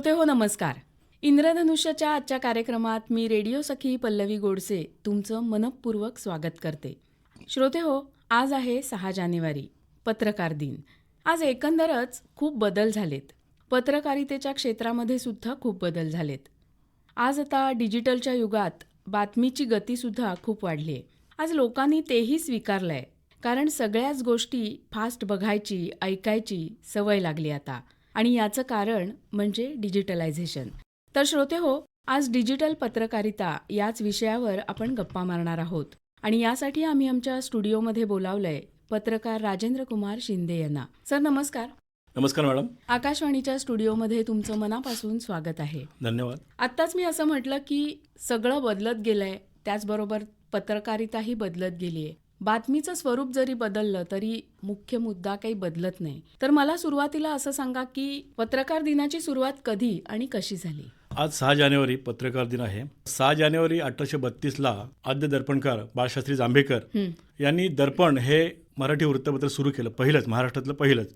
श्रोते हो नमस्कार. इंद्रधनुष्याच्या आजच्या कार्यक्रमात मी रेडिओ सखी पल्लवी गोडसे तुमचं मनपूर्वक स्वागत करते. श्रोते हो आज आहे सहा जानेवारी पत्रकार दिन. आज एकंदरच खूप बदल झालेत. पत्रकारितेच्या क्षेत्रामध्ये सुद्धा खूप बदल झालेत. आज आता डिजिटलच्या युगात बातमीची गतीसुद्धा खूप वाढली आहे. आज लोकांनी तेही स्वीकारलं आहे कारण सगळ्याच गोष्टी फास्ट बघायची ऐकायची सवय लागली आता. आणि याचं कारण म्हणजे डिजिटलायझेशन. तर श्रोते हो आज डिजिटल पत्रकारिता याच विषयावर आपण गप्पा मारणार आहोत. आणि यासाठी आम्ही आमच्या स्टुडिओमध्ये बोलावलंय पत्रकार राजेंद्र कुमार शिंदे यांना. सर नमस्कार. नमस्कार मॅडम. आकाशवाणीच्या स्टुडिओमध्ये तुमचं मनापासून स्वागत आहे. धन्यवाद. आत्ताच मी असं म्हटलं की सगळं बदलत गेलंय त्याचबरोबर पत्रकारिताही बदलत गेली आहे बातमीचं स्वरूप जरी बदललं तरी मुख्य मुद्दा काही बदलत नाही. तर मला सुरुवातीला असं सांगा की पत्रकार दिनाची सुरुवात कधी आणि कशी झाली? आज सहा जानेवारी पत्रकार दिन आहे. सहा जानेवारी अठराशे बत्तीसला आद्य दर्पणकार बाळशास्त्री जांभेकर यांनी दर्पण हे मराठी वृत्तपत्र सुरू केलं पहिलंच महाराष्ट्रातलं पहिलंच.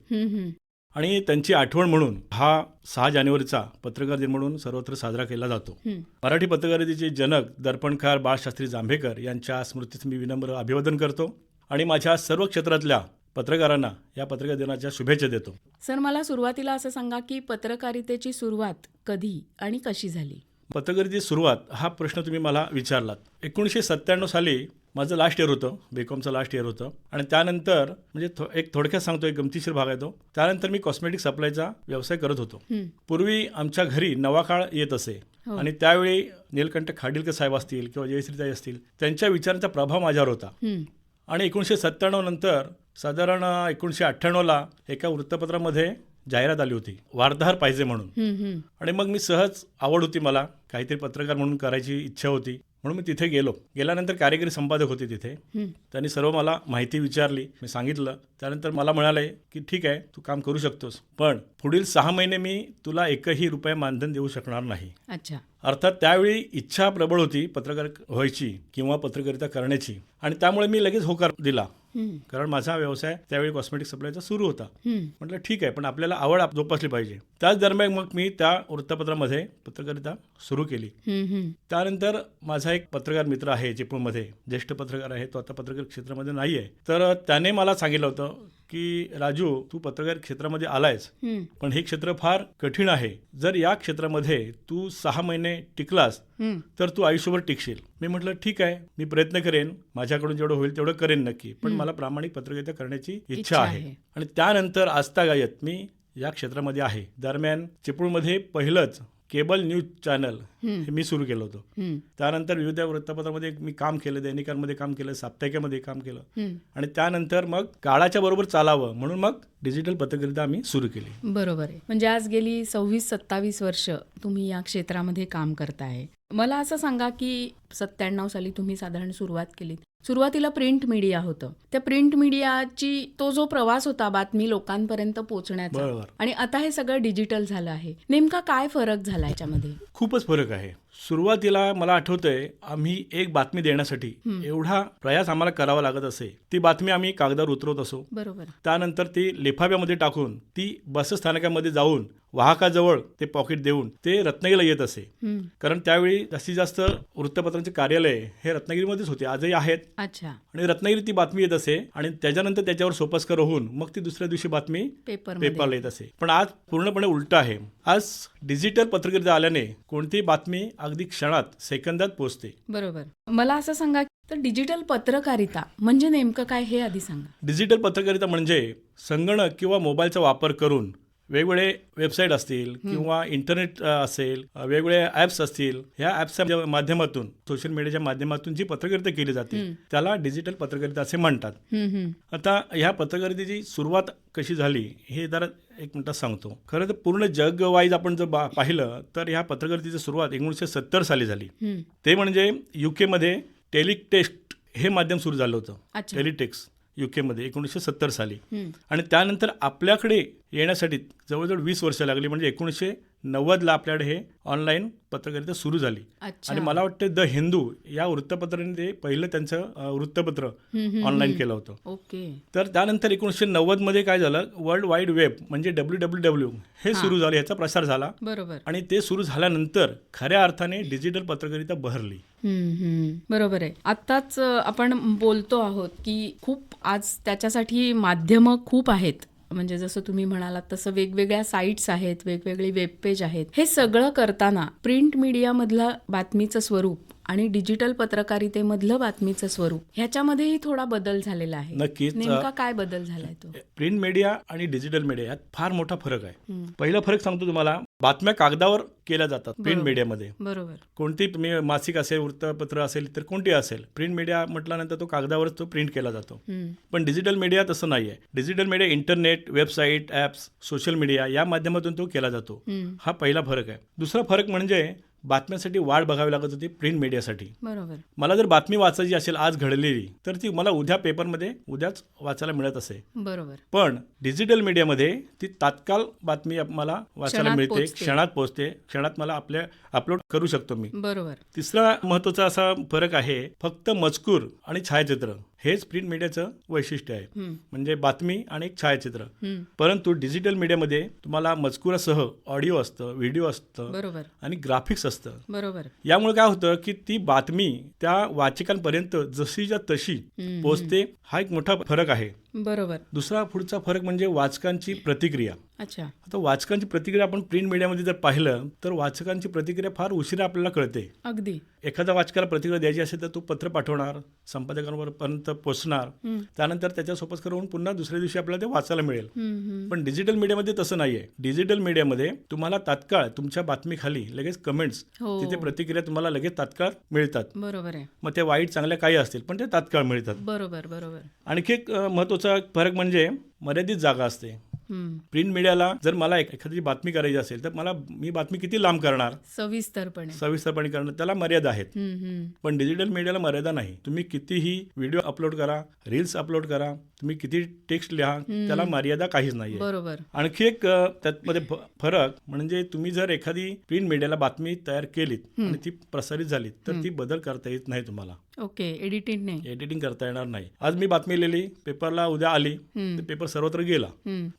आणि त्यांची आठवण म्हणून हा सहा जानेवारीचा पत्रकार दिन म्हणून सर्वत्र साजरा केला जातो. मराठी पत्रकारितेचे जनक दर्पणकार बाळशास्त्री जांभेकर यांच्या स्मृतीस मी विनम्र अभिवादन करतो आणि माझ्या सर्व क्षेत्रातल्या पत्रकारांना या पत्रकार दिनाच्या शुभेच्छा देतो. सर मला सुरुवातीला असं सांगा की पत्रकारितेची सुरुवात कधी आणि कशी झाली? पत्रकारितेची सुरुवात हा प्रश्न तुम्ही मला विचारलात. एकोणीसशे सत्त्याण्णव साली माझं लास्ट इयर होतं बीकॉमचं लास्ट इयर होतं. आणि त्यानंतर म्हणजे थो एक थोडक्यात सांगतो एक गमतीशीर भाग आहे तो. त्यानंतर मी कॉस्मेटिक सप्लायचा व्यवसाय करत होतो. पूर्वी आमच्या घरी नवा काळ येत असे. हो. आणि त्यावेळी नीलकंठ खाडीलकर साहेब असतील किंवा जयश्रीताई असतील त्यांच्या विचारांचा प्रभाव माझ्यावर होता. आणि एकोणीसशे सत्त्याण्णव नंतर साधारण एकोणीसशे अठ्ठ्याण्णवला एका वृत्तपत्रामध्ये जाहिरात आली होती. वार्ताहर पाहिजे म्हणून. आणि मग मी सहज आवड होती मला. काहीतरी पत्रकार म्हणून करायची इच्छा होती. म्हणून मी तिथे गेलो. गेल्यानंतर कार्यकारी संपादक होते तिथे. त्यांनी सर्व मला माहिती विचारली. मी सांगितलं. त्यानंतर मला म्हणाले की ठीक आहे तू काम करू शकतोस. पण पुढील सहा महिने मी तुला एकही रुपये मानधन देऊ शकणार नाही. अच्छा. अर्थात त्यावेळी इच्छा प्रबळ होती पत्रकार व्हायची किंवा पत्रकारिता करण्याची. आणि त्यामुळे मी लगेच होकार दिला. कारण माझा व्यवसाय त्यावेळी कॉस्मेटिक सप्लायचा सुरू होता. म्हटलं ठीक आहे पण आपल्याला आवड जोपासली पाहिजे. त्याच दरम्यान मग मी त्या वृत्तपत्रामध्ये पत्रकारिता सुरू केली. त्यानंतर माझा एक पत्रकार मित्र आहे चिपळूणमध्ये ज्येष्ठ पत्रकार आहे तो आता पत्रकार क्षेत्रामध्ये नाही आहे तर त्याने मला सांगितलं होतं की राजू तू पत्रकार क्षेत्रामध्ये आलायस पण हे क्षेत्र फार कठीण आहे. जर या क्षेत्रामध्ये तू सहा महिने टिकलास. तर तू आयुष्यभर टिकशील. मी म्हटलं ठीक आहे मी प्रयत्न करेन. माझ्याकडून जेवढं होईल तेवढं करेन नक्की. पण मला प्रामाणिक पत्रकारिता करण्याची इच्छा आहे. आणि त्यानंतर आजतागायत मी या क्षेत्रामध्ये आहे. दरम्यान चिपळूणमध्ये पहिलंच केबल न्यूज चॅनल हे मी सुरू केलं होतं. त्यानंतर विविध वृत्तपत्रामध्ये मी काम केलं दैनिकांमध्ये काम केलं साप्ताहिकामध्ये काम केलं. आणि त्यानंतर मग काळाच्या बरोबर चालावं म्हणून मग डिजिटल पत्रकारिता आम्ही सुरू केली. बरोबर आहे. म्हणजे आज गेली सव्वीस सत्तावीस वर्ष तुम्ही या क्षेत्रामध्ये काम करताय. मला असं सांगा की सत्त्याण्णव साली तुम्ही साधारण सुरुवात केली. सुरुवातीला प्रिंट मीडिया होतं. त्या प्रिंट मीडियाची तो जो प्रवास होता बातमी लोकांपर्यंत पोहोचण्याचा आणि आता हे सगळं डिजिटल झालं आहे. नेमका काय फरक झाला याच्यामध्ये? खूपच फरक आहे. सुरुवातीला मला आठवतंय आम्ही एक बातमी देण्यासाठी एवढा प्रयास आम्हाला करावा लागत असे. ती बातमी आम्ही कागदावर उतरवत असो. बरोबर. त्यानंतर ती लिफाफ्यामध्ये टाकून ती बसस्थानकामध्ये जाऊन वाहकाजवळ ते पॉकेट देऊन ते रत्नागिरीला येत असे. कारण त्यावेळी जास्तीत जास्त वृत्तपत्रांचे कार्यालय हे रत्नागिरीमध्येच होते. आजही आहेत. अच्छा. आणि रत्नागिरी ती बातमी येत असे आणि त्याच्यानंतर त्याच्यावर सोपस्कर होऊन मग ती दुसऱ्या दिवशी बातमी पेपर पेपरला येत असे. पण आज पूर्णपणे उलट आहे. आज डिजिटल पत्रकारिता आल्याने कोणतीही बातमी अगदी क्षणात सेकंदात पोहोचते. बरोबर. मला असं सांगा तर डिजिटल पत्रकारिता म्हणजे नेमकं काय हे आधी सांगा. डिजिटल पत्रकारिता म्हणजे संगणक किंवा मोबाईलचा वापर करून वेगवेगळे वेबसाईट असतील किंवा इंटरनेट असेल वेगवेगळे ॲप्स असतील ह्या ॲप्सच्या माध्यमातून सोशल मीडियाच्या माध्यमातून जी पत्रकारिता केली जाते त्याला डिजिटल पत्रकारिता असे म्हणतात. आता ह्या पत्रकारितेची सुरुवात कशी झाली हे जरा एक मिनिटात सांगतो. खरं तर पूर्ण जग वाईज आपण जर पाहिलं तर ह्या पत्रकारितेची सुरुवात एकोणीसशे सत्तर साली झाली. ते म्हणजे युकेमध्ये टेलिटेक्स्ट हे माध्यम सुरू झालं होतं. टेलिटेक्स युकेमध्ये एकोणीसशे सत्तर साली. आणि त्यानंतर आपल्याकडे येण्यासाठी जवळजवळ वीस वर्ष लागली. म्हणजे एकोणीसशे नव्वदला आपल्याकडे हे ऑनलाईन पत्रकारिता सुरू झाली. आणि मला वाटतं द हिंदू या वृत्तपत्राने ते पहिलं त्यांचं वृत्तपत्र ऑनलाईन. केलं होतं. ओके. तर त्यानंतर एकोणीसशे नव्वदमध्ये काय झालं? वर्ल्ड वाईड वेब म्हणजे डब्ल्यू डब्ल्यू डब्ल्यू हे. सुरू झालं याचा प्रसार झाला. बरोबर. आणि ते सुरू झाल्यानंतर खऱ्या अर्थाने डिजिटल पत्रकारिता बहरली. बरोबर आहे. आत्ताच आपण बोलतो आहोत की खूप आज त्याच्यासाठी माध्यमं खूप आहेत. म्हणजे जसं तुम्ही म्हणालात तसं वेगवेगळ्या साईट्स आहेत वेगवेगळी वेब पेज आहेत. हे सगळं करताना प्रिंट मीडियामधलं बातमीचं स्वरूप आणि डिजिटल पत्रकारितेमधलं बातमीचं स्वरूप ह्याच्यामध्येही थोडा बदल झालेला आहे नक्कीच नेमका काय बदल झालाय तो प्रिंट मीडिया आणि डिजिटल मीडिया यात फार मोठा फरक आहे. पहिला फरक सांगतो तुम्हाला बातम्या कागदावर केल्या जातात प्रिंट. मीडियामध्ये बरोबर कोणती तुम्ही मासिक असेल वृत्तपत्र असेल तर कोणती असेल प्रिंट मीडिया म्हटल्यानंतर तो कागदावरच तो प्रिंट केला जातो. पण डिजिटल मीडिया तसं नाही आहे digital media internet website apps social media या माध्यमातून तो केला जातो. हा पहिला फरक आहे दुसरा फरक म्हणजे बातम्यासाठी वाट बघावी लागत होती प्रिंट मीडियासाठी. बरोबर. मला जर बातमी वाचायची असेल आज घडलेली तर ती मला उद्या पेपरमध्ये उद्याच वाचायला मिळत असे. बरोबर. पण डिजिटल मीडियामध्ये ती तात्काळ बातमी मला वाचायला मिळते. क्षणात पोहोचते क्षणात मला आपल्या अपलोड करू शकतो मी. बरोबर. तिसरा महत्त्वाचा असा फरक आहे फक्त मजकूर आणि छायाचित्र. हेच प्रिंट मीडियाचं वैशिष्ट्य आहे. म्हणजे बातमी आणि एक छायाचित्र. परंतु डिजिटल मीडियामध्ये तुम्हाला मजकुरासह ऑडिओ असतं व्हिडिओ असतं बरोबर आणि ग्राफिक्स असतं बरोबर यामुळे काय होतं की ती बातमी त्या वाचकांपर्यंत जशीच्या तशी. पोहोचते हा एक मोठा फरक आहे. बरोबर. दुसरा पुढचा फरक म्हणजे वाचकांची प्रतिक्रिया. अच्छा. आता वाचकांची प्रतिक्रिया आपण प्रिंट मीडियामध्ये जर पाहिलं तर वाचकांची प्रतिक्रिया फार उशिरा आपल्याला कळते. अगदी. एखाद्या वाचकाला प्रतिक्रिया द्यायची असेल तर तो पत्र पाठवणार संपादकांवर पर्यंत पोहोचणार. त्यानंतर त्याच्यासोबत करून पुन्हा दुसऱ्या दिवशी आपल्याला ते वाचायला मिळेल. पण डिजिटल मीडियामध्ये तसं नाहीये. डिजिटल मीडियामध्ये तुम्हाला तात्काळ तुमच्या बातमीखाली लगेच कमेंट्स हो. तिथे प्रतिक्रिया तुम्हाला लगेच तात्काळ मिळतात. बरोबर आहे. मग ते वाईट चांगल्या काही असतील पण ते तात्काळ मिळतात. बरोबर बरोबर. आणखी एक अ, महत्त्वाचा फरक म्हणजे मर्यादित जागा असते. प्रिंट मीडियाला जर मला एखादी बातमी करायची असेल तर मला मी बातमी किती लांब करणार? सविस्तरपणे. सविस्तरपणे करणार त्याला मर्यादा आहेत. पण डिजिटल मीडियाला मर्यादा नाही. तुम्ही कितीही व्हिडिओ अपलोड करा रील्स अपलोड करा तुम्ही किती टेक्स्ट लिहा त्याला मर्यादा काहीच नाहीये. बरोबर. आणखी एक त्यामध्ये फरक म्हणजे तुम्ही जर एखादी प्रिंट मीडियाला बातमी तयार केलीत आणि ती प्रसारित झाली तर ती बदल करता येत नाही तुम्हाला. ओके एडिटिंग नाही. एडिटिंग करता येणार नाही. आज मी बातमी लिहिली पेपरला उद्या आली तर पेपर सर्वत्र गेला.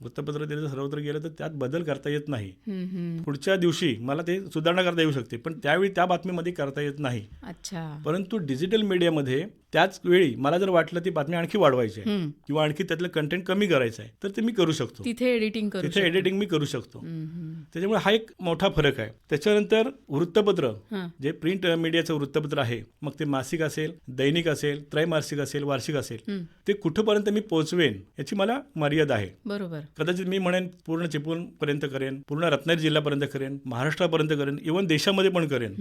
वृत्तपत्र दिलं सर्वत्र गेलं तर त्यात बदल करता येत नाही. पुढच्या दिवशी मला ते सुधारणा करता येऊ शकते पण त्यावेळी त्या बातमीमध्ये करता येत नाही. अच्छा. परंतु डिजिटल मीडियामध्ये त्याच वेळी मला जर वाटलं ती बातमी आणखी वाढवायची आहे. किंवा आणखी त्यातलं कंटेंट कमी करायचं आहे तर ते मी करू शकतो तिथे एडिटिंग तिथे. एडिटिंग मी करू शकतो. त्याच्यामुळे हा एक मोठा फरक आहे त्याच्यानंतर वृत्तपत्र. जे प्रिंट मीडियाचं वृत्तपत्र आहे मग ते मासिक असेल दैनिक असेल त्रैमासिक असेल वार्षिक असेल. ते कुठपर्यंत मी पोहोचवेन याची मला मर्यादा आहे बरोबर कदाचित मी म्हणेन पूर्ण चिपळूण पर्यंत करेन पूर्ण रत्नागिरी जिल्ह्यापर्यंत करेन महाराष्ट्रापर्यंत करेन इव्हन देशामध्ये पण करेन.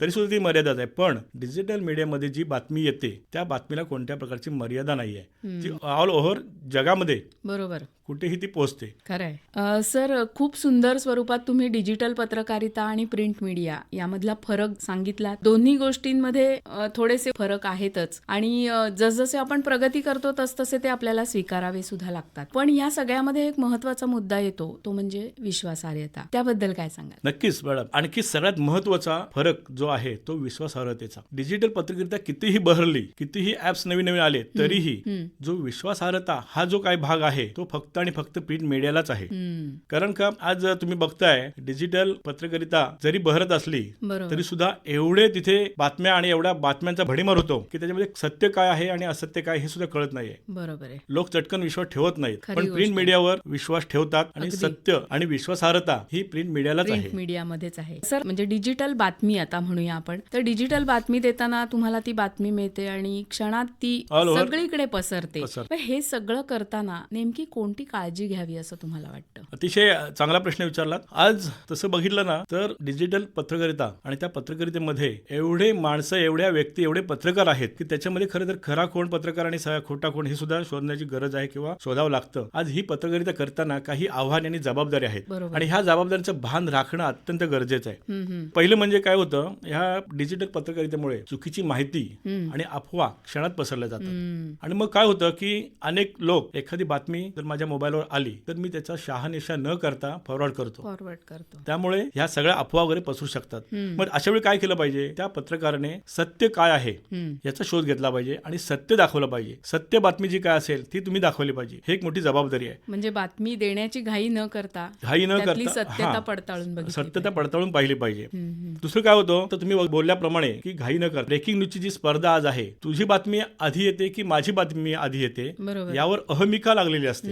तरी सुद्धा ती मर्यादाच आहे पण डिजिटल मीडियामध्ये जी बातमी येते त्या बातमीला कोणत्या प्रकारची मर्यादा नाही आहे जी ऑल ओव्हर जगामध्ये बरोबर. कुठेही ती पोहोचते खरंय. सर खूप सुंदर स्वरूपात तुम्ही डिजिटल पत्रकारिता आणि प्रिंट मीडिया यामधला फरक सांगितला दोन्ही गोष्टींमध्ये थोडेसे फरक आहेतच. आणि जसजसे आपण प्रगती करतो तसतसे ते आपल्याला स्वीकारावे सुद्धा लागतात. पण या सगळ्यामध्ये एक महत्त्वाचा मुद्दा येतो तो म्हणजे विश्वासार्हता. त्याबद्दल काय सांगाल? नक्कीच मॅडम. आणखी सगळ्यात महत्त्वाचा फरक जो आहे तो विश्वासार्हतेचा. डिजिटल पत्रकारिता कितीही बहरली कितीही ऍप्स नवीन नवीन आले तरीही. जो विश्वासार्हता हा जो काही भाग आहे तो फक्त आणि फक्त प्रिंट मीडियालाच आहे. कारण का आज तुम्ही बघताय डिजिटल पत्रकारिता जरी बहरत असली तरी सुद्धा एवढे तिथे बातम्या आणि एवढ्या बातम्यांचा भडीमार होतो की त्याच्यामध्ये सत्य काय आहे आणि असत्य काय हे सुद्धा कळत नाहीये. बरोबर आहे. लोक चटकन विश्वास ठेवत नाहीत. पण प्रिंट. मीडियावर विश्वास ठेवतात आणि. सत्य आणि विश्वासार्हता ही प्रिंट मीडियालाच आहे. प्रिंट मीडियामध्येच आहे. सर म्हणजे डिजिटल बातमी आता म्हणूया आपण. तर डिजिटल बातमी देताना तुम्हाला ती बातमी मिळते आणि क्षणात ती सगळीकडे पसरते. हे सगळं करताना नेमकी कोणती काळजी घ्यावी असं तुम्हाला वाटतं? अतिशय चांगला प्रश्न विचारलात. आज तसं बघितलं ना तर डिजिटल पत्रकारिता आणि त्या पत्रकारितेमध्ये एवढे माणसं एवढ्या व्यक्ती एवढे पत्रकार आहेत की त्याच्यामध्ये खरं तर खरा कोण पत्रकार आणि खोटा कोण हे सुद्धा शोधण्याची गरज आहे किंवा शोधावं लागतं. आज ही पत्रकारिता करताना काही आव्हान आणि जबाबदारी आहेत. आणि ह्या जबाबदारीचं भान राखणं अत्यंत गरजेचं आहे. पहिलं म्हणजे काय होतं ह्या डिजिटल पत्रकारितेमुळे चुकीची माहिती. आणि अफवा क्षणात पसरल्या जातात. आणि मग काय होतं की अनेक लोक एखादी बातमी जर माझ्या मोबाईलवर आली तर मी त्याचा शहानिशा न करता फॉरवर्ड करतो. फॉरवर्ड करतो. त्यामुळे ह्या सगळ्या अफवा वगैरे पसरू शकतात. मग अशा वेळी काय केलं पाहिजे? त्या पत्रकाराने सत्य काय आहे. याचा शोध घेतला पाहिजे आणि सत्य दाखवलं पाहिजे. सत्य बातमी जी काय असेल ती तुम्ही दाखवली पाहिजे. हे एक मोठी जबाबदारी आहे. म्हणजे बातमी देण्याची घाई न करता घाई न करता सत्यता. पडताळून सत्यता पडताळून पाहिली पाहिजे. दुसरं काय होतं तर तुम्ही बोलल्याप्रमाणे की घाई न कर. ब्रेकिंग न्यूजची जी स्पर्धा आज आहे तुझी बातमी आधी येते की माझी बातमी आधी येते? यावर अहमिका लागलेली असते.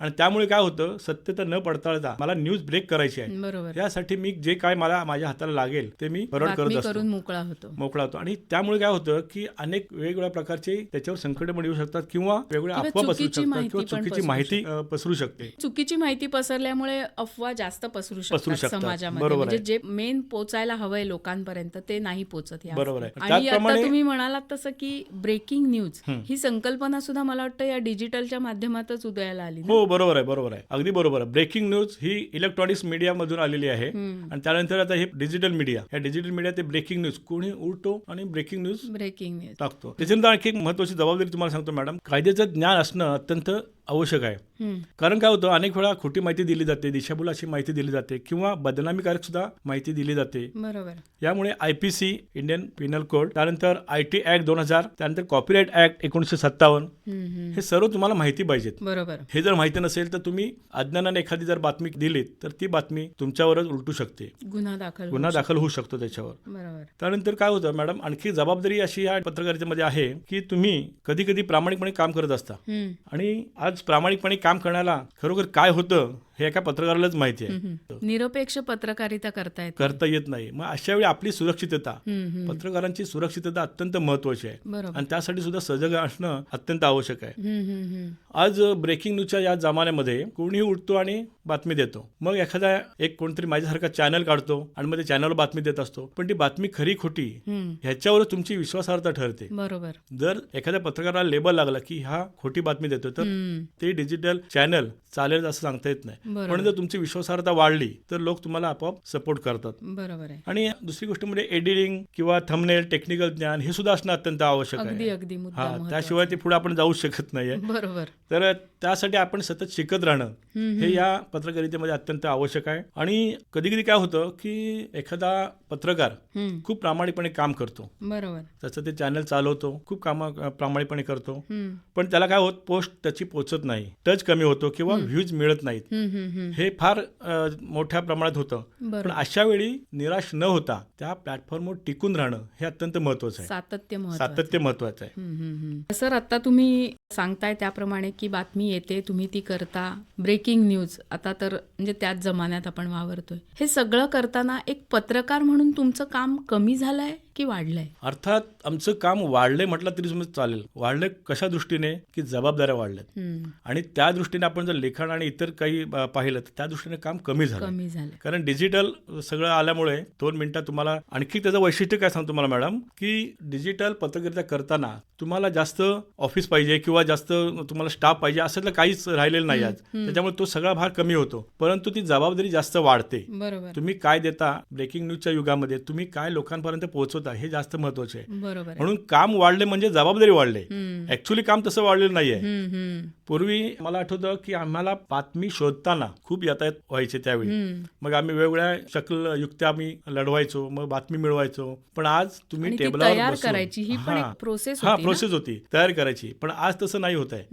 आणि त्यामुळे काय होतं सत्यता न पडताळता मला न्यूज ब्रेक करायची आहे बरोबर यासाठी मी जे काय मला माझ्या हाताला लागेल ते मी बातमी करत असतो मोकळा होतो मोकळा होतो आणि त्यामुळे काय होतं की अनेक वेगवेगळ्या प्रकारचे त्याच्यावर संकट पण येऊ शकतात किंवा वेगवेगळ्या अफवा पसरू चुकीची शकतात माहिती किंवा चुकीची माहिती पसरू शकते चुकीची माहिती पसरल्यामुळे अफवा जास्त पसरू पसरू शकतात. समाजामध्ये बरोबर म्हणजे. जे मेन पोचायला हवंय लोकांपर्यंत ते नाही पोचत या बरोबर आहे. आणि आता तुम्ही म्हणालात तसं की ब्रेकिंग न्यूज. ही संकल्पना सुद्धा मला वाटतं या डिजिटलच्या माध्यमातच उदयाला आली? हो बरोबर आहे बरोबर आहे. अगदी बरोबर आहे. ब्रेकिंग न्यूज ही इलेक्ट्रॉनिक्स मीडिया मधून आलेली आहे. आणि त्यानंतर आता हे डिजिटल मीडिया या डिजिटल मीडिया ते ब्रेकिंग न्यूज कोणी उलटो आणि ब्रेकिंग न्यूज ब्रेकिंग न्यूज टाकतो. त्याच्यानंतर आणखी एक महत्वाची जबाबदारी तुम्हाला सांगतो मॅडम कायद्याचं ज्ञान असणं अत्यंत आवश्यक आहे. कारण काय होतं अनेक वेळा खोटी माहिती दिली जाते दिशाभूल अशी माहिती दिली जाते किंवा बदनामीकारक सुद्धा माहिती दिली जाते. बरोबर. यामुळे I P C Indian penal code त्यानंतर आय टी ऍक्ट दोन हजार त्यानंतर कॉपीराईट ऍक्ट एकोणीसशे सत्तावन्न. हे सर्व तुम्हाला माहिती पाहिजेत. बरोबर. हे जर माहिती नसेल तर तुम्ही अज्ञानाने एखादी जर बातमी दिलीत तर ती बातमी तुमच्यावरच उलटू शकते. गुन्हा दाखल गुन्हा दाखल होऊ शकतो त्याच्यावर. बरोबर. त्यानंतर काय होतं मॅडम आणखी जबाबदारी अशी या पत्रकारितेमध्ये आहे की तुम्ही कधी कधी प्रामाणिकपणे काम करत असता. आणि आज प्रामाणिकपणे काम करण्याला खरोखर काय होतं हे एका पत्रकारालाच माहिती आहे. निरपेक्ष पत्रकारिता करतायत करता येत नाही मग अशा वेळी आपली सुरक्षितता. पत्रकारांची सुरक्षितता अत्यंत महत्वाची आहे आणि त्यासाठी सुद्धा सजग असणं अत्यंत आवश्यक आहे. आज ब्रेकिंग न्यूजच्या या जमान्यामध्ये कोणीही उठतो आणि बातमी देतो मग एखादा एक कोणतरी माझ्यासारखा चॅनल काढतो आणि मग ते चॅनलवर बातमी देत असतो पण ती बातमी खरी खोटी. ह्याच्यावर तुमची विश्वासार्हता ठरते बरोबर जर एखाद्या पत्रकाराला लेबल लागला की हा खोटी बातमी देतो तर. ते डिजिटल चॅनल चालेल असं सांगता येत नाही. पण जर तुमची विश्वासार्हता वाढली तर लोक तुम्हाला आपोआप सपोर्ट करतात. बरोबर आहे. आणि दुसरी गोष्ट म्हणजे एडिटिंग किंवा थंबनेल टेक्निकल ज्ञान हे सुद्धा असणं अत्यंत आवश्यक आहे. अगदी मुद्दा हा. त्याशिवाय ते पुढे आपण जाऊ शकत नाहीये. बरोबर. तर त्यासाठी आपण सतत शिकत राहणं हे या पत्रकारितेमध्ये अत्यंत आवश्यक आहे. आणि कधी कधी काय होतं की एखादा पत्रकार. खूप प्रामाणिकपणे काम करतो. बरोबर. त्याचं ते चॅनल चालवतो खूप काम प्रामाणिकपणे करतो. पण त्याला काय होत पोस्ट त्याची पोचत नाही. टच कमी होतो किंवा व्ह्यूज मिळत नाहीत. हे फार मोठ्या प्रमाणात होतं. पण अशा वेळी निराश न होता त्या प्लॅटफॉर्मवर टिकून राहणं हे अत्यंत महत्वाचं आहे. सातत्य सातत्य महत्वाचं आहे. सर आता तुम्ही सांगताय त्याप्रमाणे की बातमी येते तुम्ही ती करता. ब्रेकिंग न्यूज आता तर म्हणजे त्याच जमान्यात आपण वावरतोय. हे सगळं करताना एक पत्रकार म्हणून तुमचं काम कमी झालंय? की वाढलंय. अर्थात आमचं काम वाढलंय म्हटलं तरी समज चालेल. वाढलंय कशा दृष्टीने? की जबाबदाऱ्या वाढल्यात. आणि त्या दृष्टीने आपण जर लेखन आणि इतर काही पाहिलं तर त्या दृष्टीने काम कमी झालं कमी झालंय. कारण डिजिटल सगळं आल्यामुळे दोन मिनिटात तुम्हाला आणखी त्याचं वैशिष्ट्य काय सांगतो मला मॅडम? की डिजिटल पत्रकारिता करताना तुम्हाला जास्त ऑफिस पाहिजे किंवा जास्त तुम्हाला स्टाफ पाहिजे असं तर काहीच राहिलेलं नाही आज. त्याच्यामुळे तो सगळा भार कमी होतो. परंतु ती जबाबदारी जास्त वाढते. बरोबर. तुम्ही काय देता? ब्रेकिंग न्यूजच्या युगामध्ये तुम्ही काय लोकांपर्यंत पोहोचवता? हे जास्त महत्त्वाचे आहे. बरोबर म्हणून काम वाढले म्हणजे जबाबदारी वाढले. ऍक्च्युली काम तसं वाढलेलं नाहीये. पूर्वी मला आठवतं की आम्हाला बातमी शोधताना खूप यातायात व्हायचे त्यावेळी. मग आम्ही वेगवेगळ्या शक्ल युक्त्या आम्ही लढवायचो मग बातमी मिळवायचो. पण आज तुम्ही टेबलावर करायची ही प्रोसेस हा. होती? प्रोसेस होती. तयार करायची. पण आज तसं नाही होत आहे.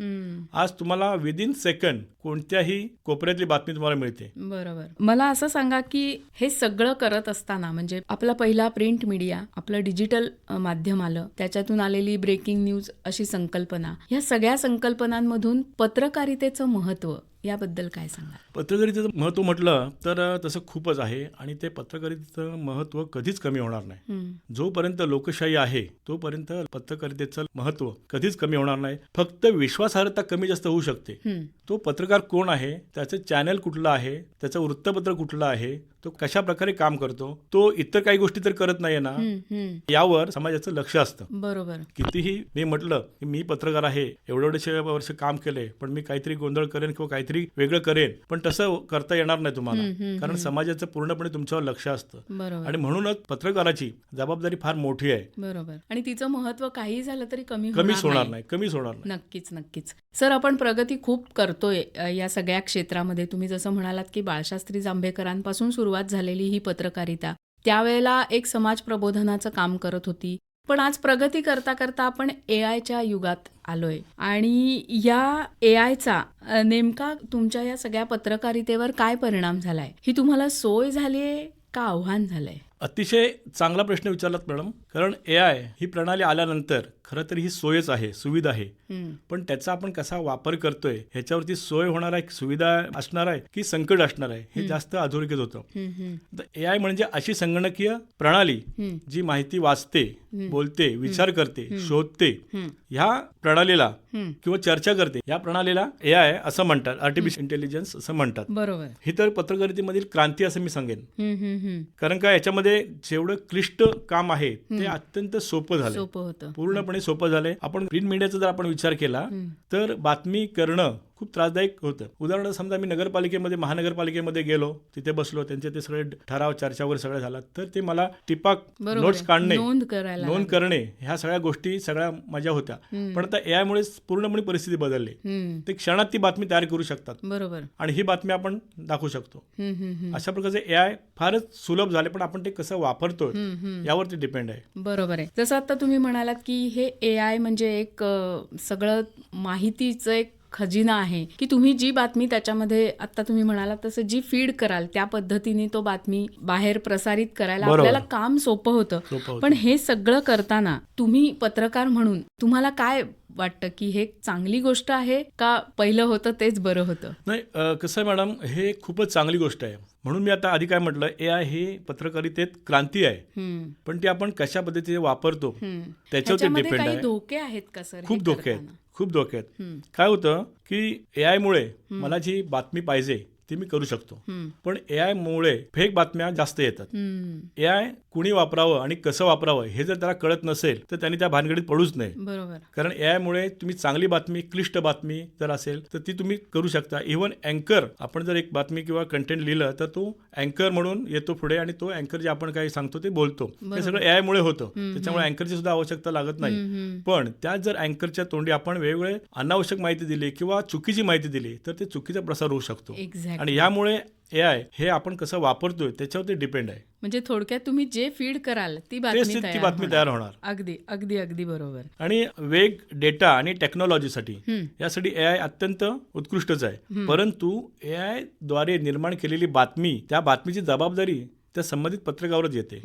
आज तुम्हाला विदिन सेकंड कोणत्याही कोपऱ्यातली बातमी तुम्हाला मिळते. बरोबर. मला असं सांगा की हे सगळं करत असताना म्हणजे आपला पहिला प्रिंट मीडिया आपलं डिजिटल माध्यम आलं त्याच्यातून आलेली ब्रेकिंग न्यूज अशी संकल्पना. ह्या सगळ्या संकल्पनांमधून पत्रकारितेचं महत्त्व याबद्दल काय सांगा पत्रकारितेचं महत्त्व म्हटलं तर तसं खूपच आहे आणि ते पत्रकारितेचं महत्त्व कधीच कमी होणार नाही. जोपर्यंत लोकशाही आहे तोपर्यंत पत्रकारितेचं महत्त्व कधीच कमी होणार नाही फक्त विश्वासार्हता कमी जास्त होऊ शकते. तो पत्रकार कोण आहे त्याचं चॅनल कुठलं आहे त्याचं वृत्तपत्र कुठलं आहे तो कशा प्रकारे काम करतो तो इतर काही गोष्टी तर करत नाहीये ना. यावर समाजाचं लक्ष असतं बरोबर कितीही मी म्हटलं की मी पत्रकार आहे एवढे एवढेशे वर्ष काम केले पण मी काहीतरी गोंधळ करेन किंवा काहीतरी काहीतरी वेगळं करेन पण तसं करता येणार नाही तुम्हाला. कारण समाजाचं पूर्णपणे तुमच्यावर लक्ष असतं. आणि म्हणूनच पत्रकाराची जबाबदारी फार मोठी आहे. बरोबर. आणि तिचं महत्त्व काही झालं तरी कमी कमीच होणार नाही. कमीच होणार नाही. नक्कीच नक्कीच. सर आपण प्रगती खूप करतोय या सगळ्या क्षेत्रामध्ये. तुम्ही जसं म्हणालात की बाळशास्त्री जांभेकरांपासून सुरुवात झालेली ही पत्रकारिता. त्यावेळेला एक समाज प्रबोधनाचं काम करत होती. पण आज प्रगती करता करता आपण ए आयच्या युगात आलोय. आणि या ए आयचा नेमका तुमच्या या सगळ्या पत्रकारितेवर काय परिणाम झालाय? ही तुम्हाला सोय झालीय का आव्हान झालंय? अतिशय चांगला प्रश्न विचारलात मॅडम. कारण ए आय ही प्रणाली आल्यानंतर खरं तर ही सोयच आहे सुविधा आहे. पण त्याचा आपण कसा वापर करतोय ह्याच्यावरती सोय होणार आहे सुविधा असणार आहे की संकट असणार आहे हे जास्त अधोरेखित होतं. तर ए आय म्हणजे अशी संगणकीय प्रणाली जी माहिती वाचते बोलते विचार करते शोधते ह्या प्रणालीला. किंवा चर्चा करते या प्रणालीला ए आय असं म्हणतात आर्टिफिशियल इंटेलिजन्स असं म्हणतात. बरोबर. ही तर पत्रकारितेमधील क्रांती असं मी सांगेन. कारण का याच्यामध्ये जेवढं क्लिष्ट काम आहे ते अत्यंत सोपं झालं सोपं होतं. पूर्णपणे सोपं झालंय. आपण प्रिंट मीडियाचा जर आपण विचार केला तर बातमी करणं खूप त्रासदायक होतं. उदाहरणार्थ समजा मी नगरपालिकेमध्ये महानगरपालिकेमध्ये गेलो तिथे बसलो त्यांचे ते सगळे ठराव चर्चा वगैरे सगळं झाला. तर ते मला टिपाक नोट्स. काढणे नोंद करायला नोंद करणे ह्या सगळ्या गोष्टी सगळ्या मजा होत्या. पण आता ए मुळे पूर्णपणे परिस्थिती बदलली. ते क्षणात ती बातमी तयार करू शकतात. बरोबर. आणि ही बातमी आपण दाखवू शकतो. अशा प्रकारचे ए आय फारच सुलभ झाले पण आपण ते कसं वापरतोय. यावरती डिपेंड आहे. बरोबर आहे. जसं आता तुम्ही म्हणालात की हे ए आय म्हणजे एक सगळं माहितीचं एक खजिना आहे की तुम्ही जी बातमी त्याच्यामध्ये आता तुम्ही म्हणालात तसं जी फीड कराल त्या पद्धतीने तो बातमी बाहेर प्रसारित करायला. आपल्याला काम सोपं होतं. पण हे सगळं करताना तुम्ही पत्रकार म्हणून तुम्हाला काय वाटतं की हे चांगली गोष्ट आहे का पहिलं होतं तेच बरं होतं? नाही कसं आहे मॅडम हे खूपच चांगली गोष्ट आहे. म्हणून मी आता आधी काय म्हटलं ए आय हे पत्रकारितेत क्रांती आहे. पण ती आपण कशा पद्धतीने वापरतो डिपेंड आहे. धोके आहेत का सर खूप धोके आहेत? खूप धोके आहेत हम्म, काय होतं की ए आय मुळे मला जी बातमी पाहिजे ती मी करू शकतो. पण ए आय मुळे फेक बातम्या जास्त येतात. ए आय कुणी वापरावं आणि कसं वापरावं हे जर त्याला कळत नसेल तर त्यांनी त्या भानगडीत पडूच बरोबर. कारण ए आय मुळे तुम्ही चांगली बातमी क्लिष्ट बातमी जर असेल तर ती तुम्ही करू शकता. इव्हन अँकर आपण जर एक बातमी किंवा कंटेंट लिहिलं तर तो अँकर म्हणून येतो पुढे आणि तो अँकर जे आपण काही सांगतो ते बोलतो. हे सगळं ए आय मुळे होतं. त्याच्यामुळे अँकरची सुद्धा आवश्यकता लागत नाही. पण त्यात जर अँकरच्या तोंडी आपण वेगवेगळे अनावश्यक माहिती दिली किंवा चुकीची माहिती दिली तर ते चुकीचा प्रसार होऊ शकतो. एक्झॅक्ट आणि यामुळे ए आय हे आपण कसं वापरतोय त्याच्यावरती डिपेंड आहे. म्हणजे थोडक्यात तुम्ही जे फीड कराल ती बातमी ती- बातमी होणार. तयार होणार. अगदी अगदी अगदी बरोबर. आणि वेग डेटा आणि टेक्नॉलॉजीसाठी. यासाठी ए आय अत्यंत उत्कृष्टच आहे. परंतु ए आयद्वारे निर्माण केलेली बातमी त्या बातमीची जबाबदारी त्या संबंधित पत्रकावरच येते.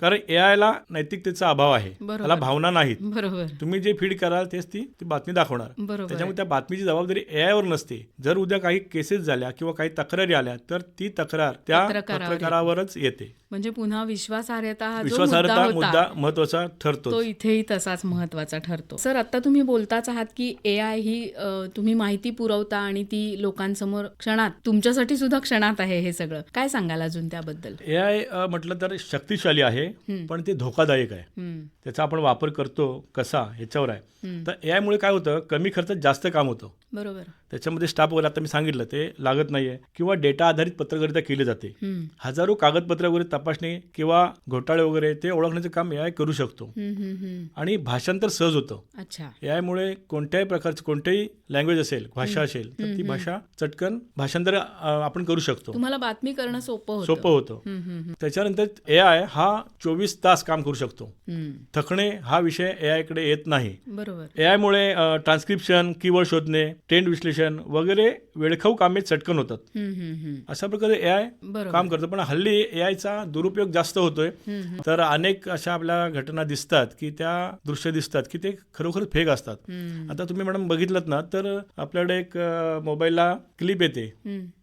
कारण ए आय ला नैतिकतेचा अभाव आहे. त्याला भावना नाहीत. बरोबर. तुम्ही जे फीड कराल तेच ती ती बातमी दाखवणार. त्याच्यामुळे त्या बातमीची जबाबदारी ए आय वर नसते. जर उद्या काही केसेस झाल्या किंवा काही तक्रारी आल्या तर ती तक्रार त्या. पत्रकारावरच येते. म्हणजे पुन्हा विश्वासार्हता हा विश्वासार्हता मुद्दा मुद्दा होता महत्त्वाचा ठरतो तो इथेही तसाच महत्त्वाचा ठरतो. सर आता तुम्ही बोलताच आहात की ए आय ही तुम्ही माहिती पुरवता आणि ती लोकांसमोर क्षणात तुमच्यासाठी सुद्धा क्षणात आहे हे सगळं. काय सांगाल अजून त्याबद्दल? ए आय म्हटलं तर शक्तिशाली आहे पण ते धोकादायक आहे. त्याचा आपण वापर करतो कसा ह्याच्यावर आहे. तर ए मुळे काय होतं कमी खर्चात जास्त काम होतं. बरोबर. त्याच्यामध्ये स्टाफ वगैरे आता मी सांगितलं ते लागत नाहीये. किंवा डेटा आधारित पत्रकारिता केली जाते. हजारो कागदपत्र वगैरे तपासणी किंवा घोटाळे वगैरे ते ओळखण्याचं काम ए आय करू शकतो. आणि भाषांतर सहज होतं. अच्छा. ए मुळे कोणत्याही प्रकारचं कोणतेही लँग्वेज असेल भाषा असेल तर ती भाषा चटकन भाषांतर आपण करू शकतो. तुम्हाला बातमी करणं सोपं होतं. सोपं होतं. त्याच्यानंतर ए आय हा चोवीस तास काम करू शकतो. थकणे हा विषय ए आयकडे येत नाही. बरोबर. ए आयमुळे ट्रान्स्क्रिप्शन कीवर्ड शोधणे ट्रेंड विश्लेषण वगैरे वेळखाऊ कामे चटकन होतात. अशा प्रकारे ए आय काम करतं. पण हल्ली ए आयचा दुरुपयोग जास्त होतोय. तर अनेक अशा आपल्या घटना दिसतात की त्या दृश्य दिसतात की ते खरोखर फेक असतात. आता तुम्ही मॅडम बघितलं ना तर आपल्याकडे एक मोबाईलला क्लिप येते.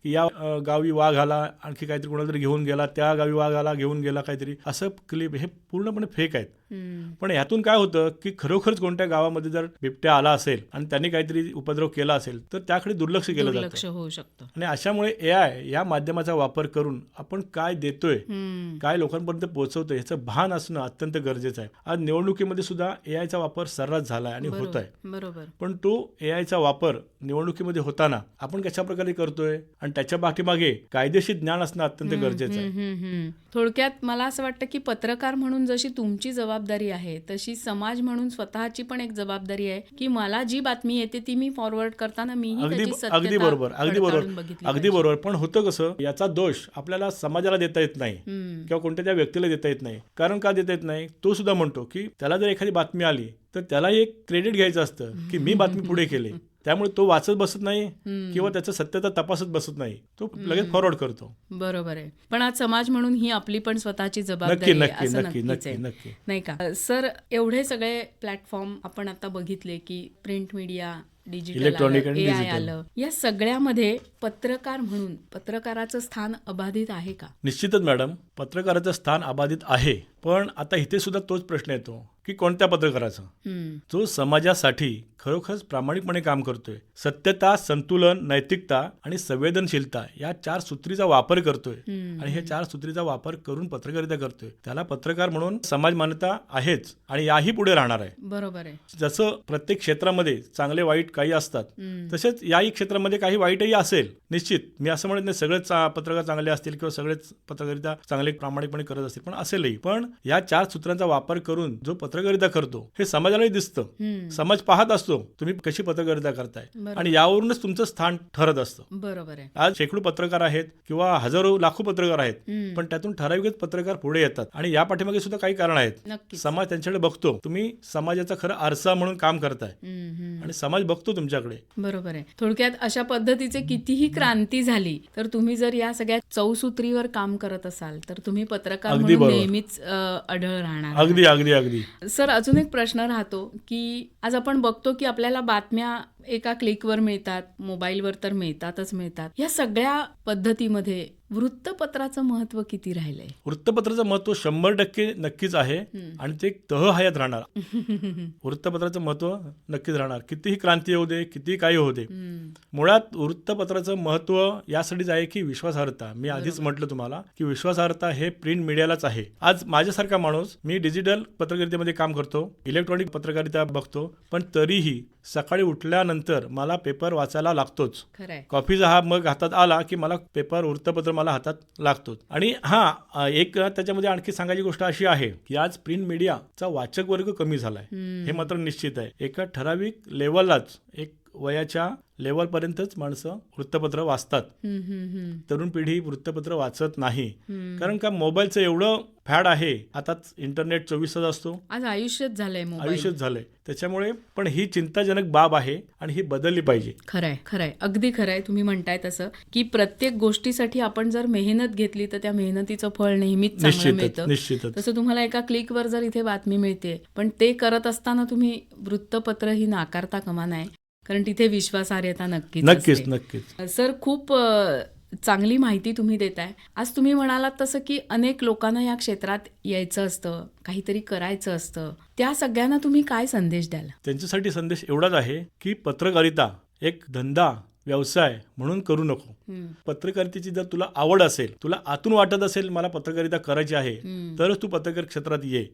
की या गावी वाघ आला आणखी काहीतरी कोणाला तरी घेऊन गेला त्या गावी वाघ आला घेऊन गेला काहीतरी असं क्लिप हे पूर्णपणे फेक आहेत. पण यातून काय होतं की खरोखरच कोणत्या गावामध्ये जर बिबट्या आला असेल आणि त्यांनी काहीतरी उपद्रव केला असेल तर त्याकडे दुर्लक्ष केलं जातं. होऊ शकतं. आणि अशामुळे ए आय या माध्यमाचा वापर करून आपण काय देतोय. काय लोकांपर्यंत पोहोचवतोय याचं भान असणं अत्यंत गरजेचं आहे. आज निवडणुकीमध्ये सुद्धा ए आयचा वापर सर्रास झाला आहे आणि होत आहे बरोबर. पण तो ए आयचा वापर निवडणुकीमध्ये होताना आपण कशा प्रकारे करतोय आणि त्याच्या पाठीमागे कायदेशीर ज्ञान असणं अत्यंत गरजेचं आहे. थोडक्यात मला असं वाटतं की पत्रकार म्हणून जशी तुमची जबाबदारी आहे तशी समाज म्हणून स्वतःची पण एक जबाबदारी आहे की मला जी बातमी येते ती मी फॉरवर्ड करताना मीही अगदी अगदी बरोबर अगदी बरोबर अगदी. बरोबर पण होतं कसं याचा दोष आपल्याला समाजाला देता येत नाही. किंवा कोणत्या त्या व्यक्तीला देता येत नाही कारण का देता येत नाही तो सुद्धा म्हणतो की त्याला जर एखादी बातमी आली तर त्याला एक क्रेडिट घ्यायचं असतं की मी बातमी पुढे केली त्यामुळे तो वाचत बसत नाही किंवा त्याचं सत्यता तपासत बसत नाही. तो लगेच फॉरवर्ड करतो. बरोबर आहे. पण आज समाज म्हणून ही आपली पण स्वतःची जबाबदारी आहे नक्की नक्की नक्की नक्की. नाही का? सर एवढे सगळे प्लॅटफॉर्म आपण आता बघितले की प्रिंट मीडिया डिजिटल एआय. आलं या सगळ्यामध्ये पत्रकार म्हणून पत्रकाराचं स्थान अबाधित आहे का? निश्चितच मॅडम पत्रकाराचं स्थान अबाधित आहे. पण आता इथे सुद्धा तोच प्रश्न येतो की कोणत्या पत्रकाराचं. जो समाजासाठी खरोखरच प्रामाणिकपणे काम करतोय सत्यता संतुलन नैतिकता आणि संवेदनशीलता या चार सूत्रीचा वापर करतोय. आणि हे चार सूत्रीचा वापर करून पत्रकारिता करतोय त्याला पत्रकार म्हणून समाज मान्यता आहेच आणि याही पुढे राहणार आहे बरोबर आहे जसं प्रत्येक क्षेत्रामध्ये चांगले वाईट काही असतात. तसेच याही क्षेत्रामध्ये काही वाईटही असेल निश्चित मी असं म्हणत नाही सगळेच पत्रकार चांगले असतील किंवा सगळेच पत्रकारिता चांगले प्रामाणिकपणे करत असतील पण असेलही पण या चार सूत्रांचा वापर करून जो पत्रकारिता करतो हे समाजालाही दिसतं. समाज पाहत असतो तुम्ही कशी पत्रकारिता करताय. आणि यावरूनच तुमचं स्थान ठरत असतं. बरोबर आहे. आज शेकडो पत्रकार आहेत किंवा हजारो लाखो पत्रकार आहेत. पण त्यातून ठराविकच पत्रकार पुढे येतात. आणि या पाठीमागे सुद्धा काही कारण आहेत. समाज त्यांच्याकडे बघतो. तुम्ही समाजाचा खरं आरसा म्हणून काम करताय. आणि समाज बघतो तुमच्याकडे. बरोबर आहे. थोडक्यात अशा पद्धतीचे कितीही क्रांती झाली तर तुम्ही जर या सगळ्या चौसूत्रीवर काम करत असाल तर तुम्ही पत्रकार. नेहमीच अ, आढळ राहणार अगदी अगदी अगदी. सर अजून एक प्रश्न राहतो की आज आपण बघतो की आपल्याला बातम्या एका क्लिकवर मिळतात मोबाईलवर तर मिळतातच मिळतात. या सगळ्या पद्धतीमध्ये वृत्तपत्राचं महत्त्व किती राहिलंय? वृत्तपत्राचं महत्त्व शंभर टक्के नक्कीच आहे आणि ते तह हयात राहणार. वृत्तपत्राचं महत्त्व नक्कीच राहणार. कितीही क्रांती होऊ दे कितीही काही होऊ दे. मुळात वृत्तपत्राचं महत्त्व यासाठीच आहे की विश्वासार्हता. मी आधीच म्हटलं तुम्हाला की विश्वासार्हता हे प्रिंट मीडियालाच आहे. आज माझ्यासारखा माणूस मी डिजिटल पत्रकारितेमध्ये काम करतो इलेक्ट्रॉनिक पत्रकारिता बघतो पण तरीही सकाळी उठल्यानंतर मला पेपर वाचायला लागतोच. कॉफीचा हा मग हातात आला की मला पेपर वृत्तपत्र मला हातात लागतोच आणि हा एक त्याच्यामध्ये आणखी सांगायची गोष्ट अशी आहे की आज प्रिंट मीडियाचा वाचक वर्ग कमी झालाय. हे मात्र निश्चित आहे. एका ठराविक लेवललाच एक वयाच्या लेवलपर्यंतच माणसं वृत्तपत्र वाचतात. तरुण पिढी वृत्तपत्र वाचत नाही. कारण का मोबाईलचं एवढं फॅड आहे आता इंटरनेट चोवीस तास असतो. आज आयुष्यच झालंय आयुष्यच झालंय. त्याच्यामुळे पण ही चिंताजनक बाब आहे आणि ही बदलली पाहिजे. खरंय खरंय. अगदी खरंय. तुम्ही म्हणताय तसं की प्रत्येक गोष्टीसाठी आपण जर मेहनत घेतली तर त्या मेहनतीचं फळ नेहमीच मिळतं. निश्चितच. तसं तुम्हाला एका क्लिकवर जर इथे बातमी मिळते पण ते करत असताना तुम्ही वृत्तपत्र ही नाकारता कमा नाही कारण तिथे विश्वासार्हता नक्कीच नक्कीच. नक्कीच. सर खूप चांगली माहिती तुम्ही देताय. आज तुम्ही म्हणालात तसं की अनेक लोकांना या क्षेत्रात यायचं असतं काहीतरी करायचं असतं. त्या सगळ्यांना तुम्ही काय संदेश द्याल? त्यांच्यासाठी संदेश एवढाच आहे की पत्रकारिता एक धंदा व्यवसाय म्हणून करू नको. पत्रकारितेची जर तुला आवड असेल तुला आतून वाटत असेल मला पत्रकारिता करायची आहे तरच तू पत्रकार क्षेत्रात ये.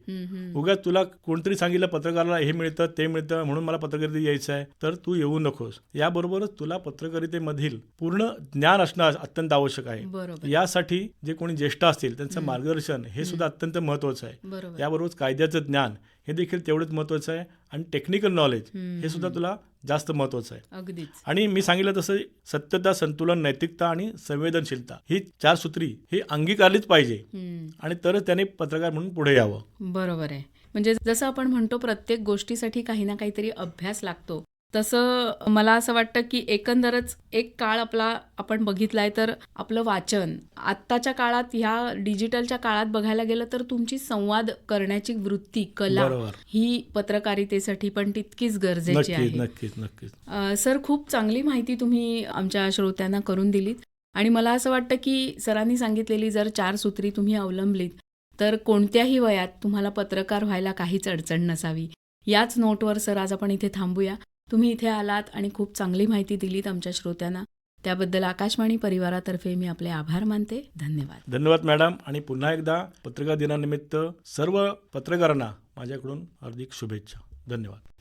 उगाच तुला कोणतरी सांगितलं पत्रकाराला हे मिळतं ते मिळतं म्हणून मला पत्रकारिता यायचं आहे तर तू येऊ नकोस. याबरोबरच तुला पत्रकारितेमधील पूर्ण ज्ञान असणं अत्यंत आवश्यक आहे. यासाठी जे कोणी ज्येष्ठ असतील त्यांचं मार्गदर्शन हे सुद्धा अत्यंत महत्वाचं आहे. बरोबर. याबरोबरच कायद्याचं ज्ञान हे देखील तेवढंच महत्वाचं आहे. आणि टेक्निकल नॉलेज हे सुद्धा तुला जास्त महत्वाचं आहे. अगदीच. आणि मी सांगितलं तसं सत्यता संतुलन नैतिकता आणि संवेदनशीलता ही चार सूत्री ही अंगीकारलीच पाहिजे. आणि तरच त्याने पत्रकार म्हणून पुढे यावं. बरोबर आहे. म्हणजे जसं आपण म्हणतो प्रत्येक गोष्टीसाठी काही ना काहीतरी अभ्यास लागतो. तसं मला असं वाटतं की एकंदरच एक काळ आपला आपण बघितलाय तर आपलं वाचन. आत्ताच्या काळात ह्या डिजिटलच्या काळात बघायला गेलं तर तुमची संवाद करण्याची वृत्ती कला. ही पत्रकारितेसाठी पण तितकीच गरजेची आहे. नक्कीच नक्कीच. अ, सर खूप चांगली माहिती तुम्ही आमच्या श्रोत्यांना करून दिलीत. आणि मला असं वाटतं की सरांनी सांगितलेली जर चार सूत्री तुम्ही अवलंबलीत तर कोणत्याही वयात तुम्हाला पत्रकार व्हायला काहीच अडचण नसावी. याच नोटवर सर आज आपण इथे थांबूया. तुम्ही इथे आलात आणि खूप चांगली माहिती दिलीत आमच्या श्रोत्यांना. त्याबद्दल आकाशवाणी परिवारातर्फे मी आपले आभार मानते. धन्यवाद. धन्यवाद मॅडम. आणि पुन्हा एकदा पत्रकार दिनानिमित्त सर्व पत्रकारांना माझ्याकडून हार्दिक शुभेच्छा. धन्यवाद.